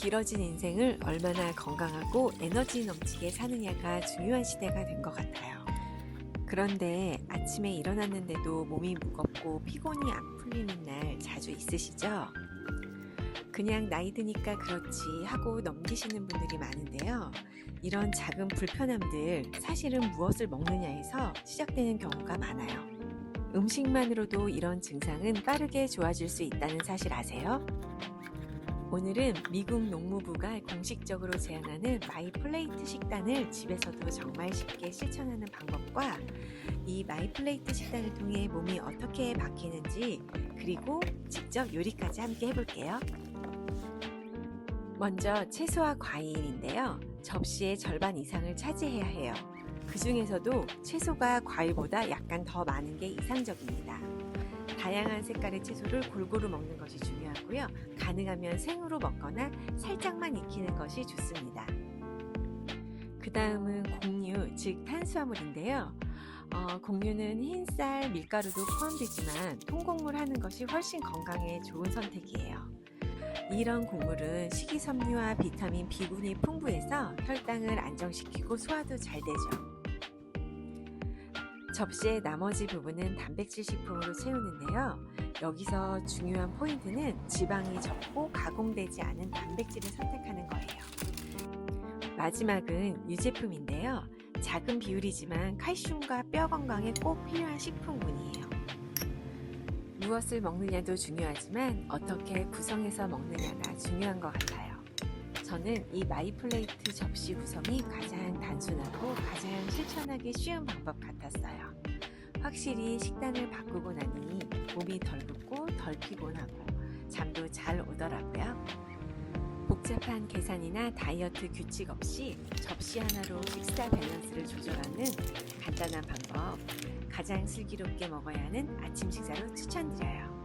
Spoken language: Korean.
길어진 인생을 얼마나 건강하고 에너지 넘치게 사느냐가 중요한 시대가 된 것 같아요. 그런데 아침에 일어났는데도 몸이 무겁고 피곤이 안 풀리는 날 자주 있으시죠? 그냥 나이 드니까 그렇지 하고 넘기시는 분들이 많은데요. 이런 작은 불편함들 사실은 무엇을 먹느냐에서 시작되는 경우가 많아요. 음식만으로도 이런 증상은 빠르게 좋아질 수 있다는 사실 아세요? 오늘은 미국 농무부가 공식적으로 제안하는 마이 플레이트 식단을 집에서도 정말 쉽게 실천하는 방법과 이 마이 플레이트 식단을 통해 몸이 어떻게 바뀌는지 그리고 직접 요리까지 함께 해볼게요. 먼저 채소와 과일인데요. 접시의 절반 이상을 차지해야 해요. 그 중에서도 채소가 과일보다 약간 더 많은 게 이상적입니다. 다양한 색깔의 채소를 골고루 먹는 것이 중요하고요. 가능하면 생으로 먹거나 살짝만 익히는 것이 좋습니다. 그 다음은 곡류, 즉 탄수화물인데요. 어, 곡류는 흰쌀, 밀가루도 포함되지만 통곡물 하는 것이 훨씬 건강에 좋은 선택이에요. 이런 곡물은 식이섬유와 비타민 B군이 풍부해서 혈당을 안정시키고 소화도 잘 되죠. 접시의 나머지 부분은 단백질 식품으로 채우는데요. 여기서 중요한 포인트는 지방이 적고 가공되지 않은 단백질을 선택하는 거예요. 마지막은 유제품인데요. 작은 비율이지만 칼슘과 뼈 건강에 꼭 필요한 식품군이에요. 무엇을 먹느냐도 중요하지만 어떻게 구성해서 먹느냐가 중요한 것 같아요. 저는 이 마이플레이트 접시 구성이 가장 단순하고 가장 실천하기 쉬운 방법 같았어요. 확실히 식단을 바꾸고 나니 몸이 덜 붓고 덜 피곤하고 잠도 잘 오더라고요. 복잡한 계산이나 다이어트 규칙 없이 접시 하나로 식사 밸런스를 조절하는 간단한 방법, 가장 슬기롭게 먹어야 하는 아침 식사로 추천드려요.